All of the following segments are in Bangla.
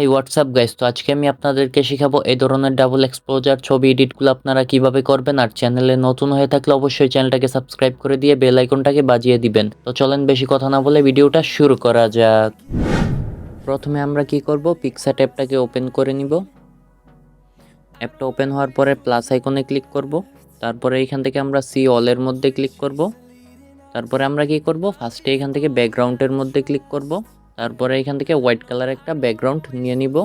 এই হোয়াটসঅ্যাপ গাইস তো আজকে আমি আপনাদেরকে শেখাবো এই ধরনের ডাবল এক্সপোজার ছবি এডিটগুলো আপনারা কীভাবে করবেন। আর চ্যানেলে নতুন হয়ে থাকলে অবশ্যই চ্যানেলটাকে সাবস্ক্রাইব করে দিয়ে বেল আইকনটাকে বাজিয়ে দিবেন। তো চলেন বেশি কথা না বলে ভিডিওটা শুরু করা যাক। প্রথমে আমরা কি করব? পিক্সার অ্যাপটাকে ওপেন করে নিব। অ্যাপটা ওপেন হওয়ার পরে প্লাস আইকনে ক্লিক করব। তারপরে এখান থেকে আমরা সি অলের মধ্যে ক্লিক করব। তারপরে আমরা কি করব? ফার্স্টে এখান থেকে ব্যাকগ্রাউন্ডের মধ্যে ক্লিক করব। তারপরে এখান থেকে হোয়াইট কালার একটা ব্যাকগ্রাউন্ড নিয়ে নিব।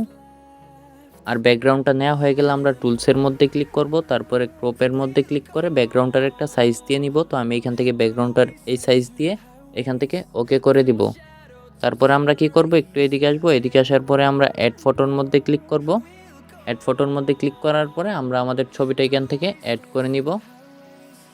আর ব্যাকগ্রাউন্ডটা নেওয়া হয়ে গেলে আমরা টুলসের মধ্যে ক্লিক করব, তারপরে ক্রপের মধ্যে ক্লিক করে ব্যাকগ্রাউন্ডটার একটা সাইজ দিয়ে নিব। তো আমি এখান থেকে ব্যাকগ্রাউন্ডটার এই সাইজ দিয়ে এখান থেকে ওকে করে দিব। তারপরে আমরা কি করব? একটু এদিকে আসব। এদিকে আসার পরে আমরা অ্যাড ফটোর মধ্যে ক্লিক করব। অ্যাড ফটোর মধ্যে ক্লিক করার পরে আমরা আমাদের ছবিটা এখান থেকে অ্যাড করে নিব।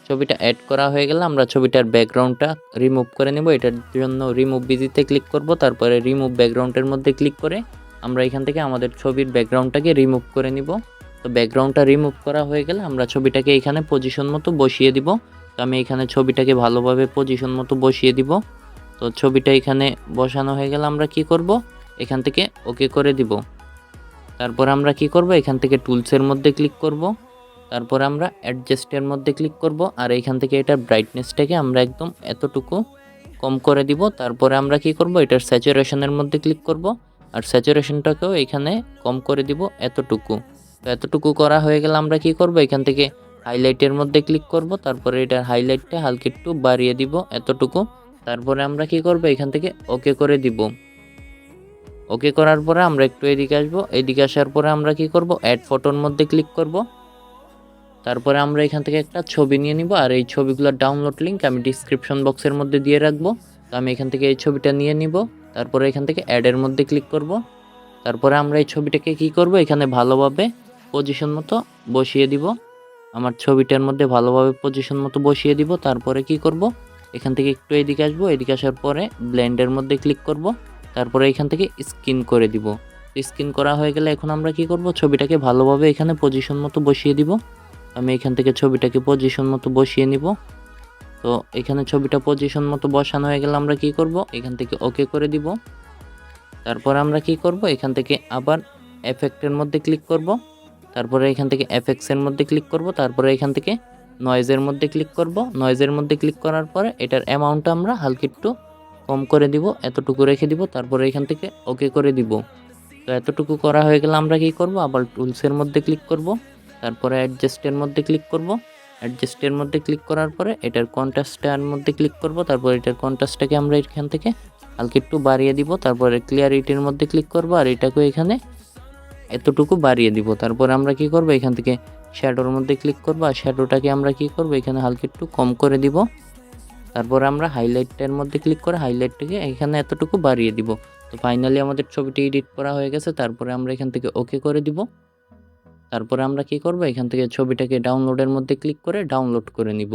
ছবিটা অ্যাড করা হয়ে গেলে আমরা ছবিটার ব্যাকগ্রাউন্ডটা রিমুভ করে নেব। এটার জন্য রিমুভ বিজিতে ক্লিক করব। তারপরে রিমুভ ব্যাকগ্রাউন্ডের মধ্যে ক্লিক করে আমরা এখান থেকে আমাদের ছবির ব্যাকগ্রাউন্ডটাকে রিমুভ করে নিব। তো ব্যাকগ্রাউন্ডটা রিমুভ করা হয়ে গেলে আমরা ছবিটাকে এখানে পজিশন মতো বসিয়ে দিব। তো আমি এখানে ছবিটাকে ভালোভাবে পজিশন মতো বসিয়ে দিব। তো ছবিটা এখানে বসানো হয়ে গেলে আমরা কি করব? এখান থেকে ওকে করে দিব। তারপর আমরা কি করব? এখান থেকে টুলসের মধ্যে ক্লিক করব। তারপর আমরা অ্যাডজাস্টের মধ্যে ক্লিক করব, আর এইখান থেকে এটার ব্রাইটনেসটাকে আমরা একদম এতটুকু কম করে দিব। তারপরে আমরা কি করব, এটার স্যাচুরেশনের মধ্যে ক্লিক করব, আর স্যাচুরেশনটাকেও এখানে কম করে দিব এতটুকু। তো এতটুকু করা হয়ে গেলে আমরা কি করব, এখান থেকে হাইলাইটের মধ্যে ক্লিক করব, তারপরে এটার হাইলাইটটা হালকা একটু বাড়িয়ে দিব এতটুকু। তারপরে আমরা কি করব, এখান থেকে ওকে করে দিব। ওকে করার পরে আমরা একটু এদিকে আসব, এদিকে আসার পরে আমরা কি করব অ্যাড ফটোর মধ্যে ক্লিক করব। তারপরে আমরা এখান থেকে একটা ছবি নিয়ে নিব, আর এই ছবিগুলোর ডাউনলোড লিঙ্ক আমি ডিসক্রিপশন বক্সের মধ্যে দিয়ে রাখব। তো আমি এখান থেকে এই ছবিটা নিয়ে নিব, তারপরে এখান থেকে অ্যাডের মধ্যে ক্লিক করব। তারপরে আমরা এই ছবিটাকে কি করব? এখানে ভালোভাবে পজিশন মতো বসিয়ে দিব। আমার ছবিটার মধ্যে ভালোভাবে পজিশন মতো বসিয়ে দিব। তারপরে কি করব? এখান থেকে একটু এদিকে আসব, এদিকে আসার পরে ব্লেন্ডের মধ্যে ক্লিক করব। তারপরে এখান থেকে স্কিন করে দিব। স্কিন করা হয়ে গেলে এখন আমরা কি করব? ছবিটাকে ভালোভাবে এখানে পজিশন মতো বসিয়ে দিব। আমি এখান থেকে ছবিটাকে পজিশন মতো বসিয়ে নিব। তো এখানে ছবিটা পজিশন মতো বসানো হয়ে গেলে আমরা কি করব? এখান থেকে ওকে করে দিব। তারপর আমরা কি করব? এখান থেকে আবার এফেক্টের মধ্যে ক্লিক করব। তারপরে এখান থেকে এফেক্টসের মধ্যে ক্লিক করব। তারপরে এখান থেকে নয়েজের মধ্যে ক্লিক করব। নয়েজের মধ্যে ক্লিক করার পরে এটার অ্যামাউন্টটা আমরা হালকা একটু কম করে দিব। এতটুকু রেখে দিব। তারপরে এখান থেকে ওকে করে দিব। তো এতটুকু করা হয়ে গেলে আমরা কি করব? আবার টুলসের মধ্যে ক্লিক করব। তারপরে অ্যাডজাস্টের মধ্যে ক্লিক করব। অ্যাডজাস্টের মধ্যে ক্লিক করার পরে এটার কন্ট্রাস্টের মধ্যে ক্লিক করব। তারপর এটার কন্ট্রাস্টটাকে আমরা এখান থেকে হালকা একটু বাড়িয়ে দিব। তারপরে ক্লিয়ারিটির মধ্যে ক্লিক করব আর এটাকে এখানে এতটুকু বাড়িয়ে দিব। তারপরে আমরা কি করব? এখান থেকে শ্যাডোর মধ্যে ক্লিক করব। আর শ্যাডোটাকে আমরা কি করব? এখানে হালকা একটু কম করে দিব। তারপর আমরা হাইলাইটের মধ্যে ক্লিক করে হাইলাইটটাকে এখানে এতটুকু বাড়িয়ে দিব। তো ফাইনালি আমাদের ছবিটি এডিট করা হয়ে গেছে। তারপরে আমরা এখান থেকে ওকে করে দিব। তারপরে আমরা কি করব? এখান থেকে ছবিটাকে ডাউনলোডের মধ্যে ক্লিক করে ডাউনলোড করে নিব।